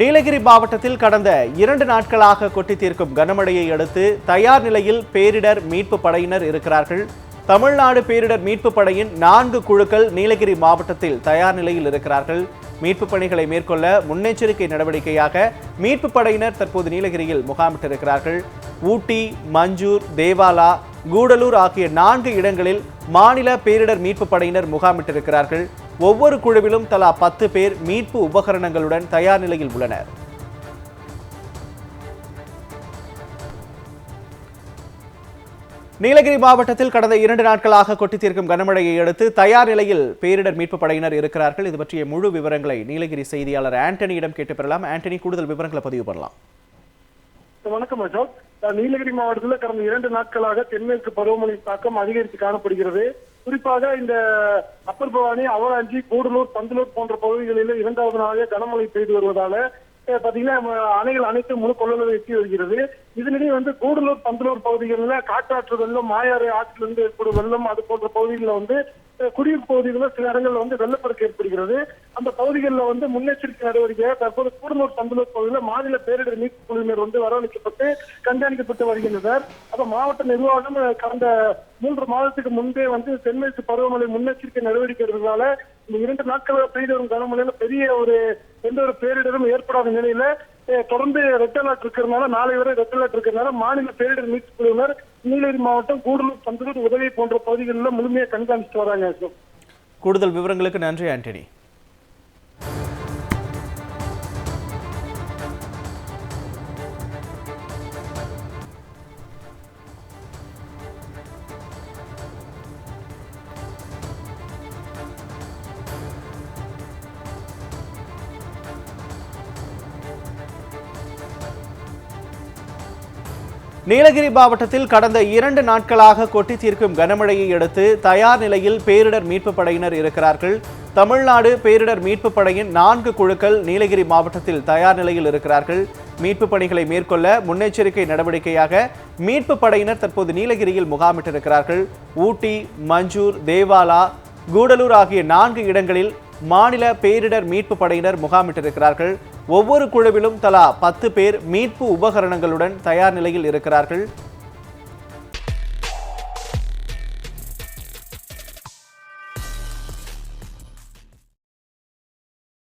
நீலகிரி மாவட்டத்தில் கடந்த இரண்டு நாட்களாக கொட்டி தீர்க்கும் கனமழையை அடுத்து தயார் நிலையில் பேரிடர் மீட்பு படையினர் இருக்கிறார்கள். தமிழ்நாடு பேரிடர் மீட்பு படையின் நான்கு குழுக்கள் நீலகிரி மாவட்டத்தில் தயார் நிலையில் இருக்கிறார்கள். மீட்பு பணிகளை மேற்கொள்ள முன்னெச்சரிக்கை நடவடிக்கையாக மீட்பு படையினர் தற்போது நீலகிரியில் முகாமிட்டிருக்கிறார்கள். ஊட்டி மஞ்சூர் தேவாலா கூடலூர் ஆகிய நான்கு இடங்களில் மாநில பேரிடர் மீட்பு படையினர் முகாமிட்டிருக்கிறார்கள். ஒவ்வொரு குழுவிலும் தலா பத்து பேர் மீட்பு உபகரணங்களுடன் தயார் நிலையில் உள்ளனர். நீலகிரி மாவட்டத்தில் கடந்த இரண்டு நாட்களாக கொட்டி தீர்க்கும் கனமழையை அடுத்து தயார் நிலையில் பேரிடர் மீட்பு படையினர் இருக்கிறார்கள். இது பற்றிய முழு விவரங்களை நீலகிரி செய்தியாளர் ஆண்டனியிடம் கேட்டு பெறலாம். ஆண்டனி கூடுதல் விவரங்களை பதிவு பண்ணலாம். வணக்கம் அசோக் நீலகிரி மாவட்டத்தில் கடந்த இரண்டு நாட்களாக தென்மேற்கு பருவமழை தாக்கம் அதிகரித்து காணப்படுகிறது. குறிப்பாக இந்த அப்பர் பவானி அவராஞ்சி கூடலூர் பந்தலூர் போன்ற பகுதிகளில் இரண்டாவது நாளாக கனமழை பெய்து வருவதால பாத்தீங்கன்னா அணைகள் அனைத்து முழு கொள்ளளவு எட்டி வருகிறது. இதனிடையே வந்து கூடலூர் பந்தலூர் பகுதிகளில் காற்றாற்று வெள்ளம் மாயாறு ஆற்றிலிருந்து ஏற்படும் வெள்ளம் அது போன்ற பகுதிகளில் வந்து குடியிருப்பு பகுதிகளில் சில இடங்களில் வந்து வெள்ளப்பெருக்கு ஏற்படுகிறது. அந்த பகுதிகளில் வந்து முன்னெச்சரிக்கை நடவடிக்கையாக தற்போது கூடலூர் பந்தலூர் பகுதியில் மாநில பேரிடர் மீட்பு குழுவினர் வந்து வரவழைக்கப்பட்டு கண்காணிக்கப்பட்டு வருகின்றனர். அப்ப மாவட்ட நிர்வாகம் கடந்த மூன்று மாதத்துக்கு முன்பே வந்து தென்மேற்கு பருவமழை முன்னெச்சரிக்கை நடவடிக்கை எடுத்ததால இந்த இரண்டு நாட்களாக பெய்து வரும் கனமழையில பெரிய ஒரு எந்த ஒரு பேரிடரும் ஏற்படாத நிலையில தொடர்ந்து ரெட் அலர்ட் இருக்கிறதுனால நாளை வரை ரெட் அலர்ட் இருக்கிறதுனால மாநில பேரிடர் மீட்பு குழுவினர் நீலகிரி மாவட்டம் கூடலூர் பந்தலூர் உதவி போன்ற பகுதிகளில் முழுமையாக கண்காணித்து வராங்க கூடுதல் விவரங்களுக்கு நன்றி ஆண்டனி. நீலகிரி மாவட்டத்தில் கடந்த இரண்டு நாட்களாக கொட்டி தீர்க்கும் கனமழையை அடுத்து தயார் நிலையில் பேரிடர் மீட்பு படையினர் இருக்கிறார்கள். தமிழ்நாடு பேரிடர் மீட்பு படையின் நான்கு குழுக்கள் நீலகிரி மாவட்டத்தில் தயார் நிலையில் இருக்கிறார்கள். மீட்பு பணிகளை மேற்கொள்ள முன்னெச்சரிக்கை நடவடிக்கையாக மீட்பு படையினர் தற்போது நீலகிரியில் முகாமிட்டிருக்கிறார்கள். ஊட்டி மஞ்சூர் தேவாலா கூடலூர் ஆகிய நான்கு இடங்களில் மாநில பேரிடர் மீட்பு படையினர் முகாமிட்டிருக்கிறார்கள். ஒவ்வொரு குழுவிலும் தலா பத்து பேர் மீட்பு உபகரணங்களுடன் தயார் நிலையில் இருக்கிறார்கள்.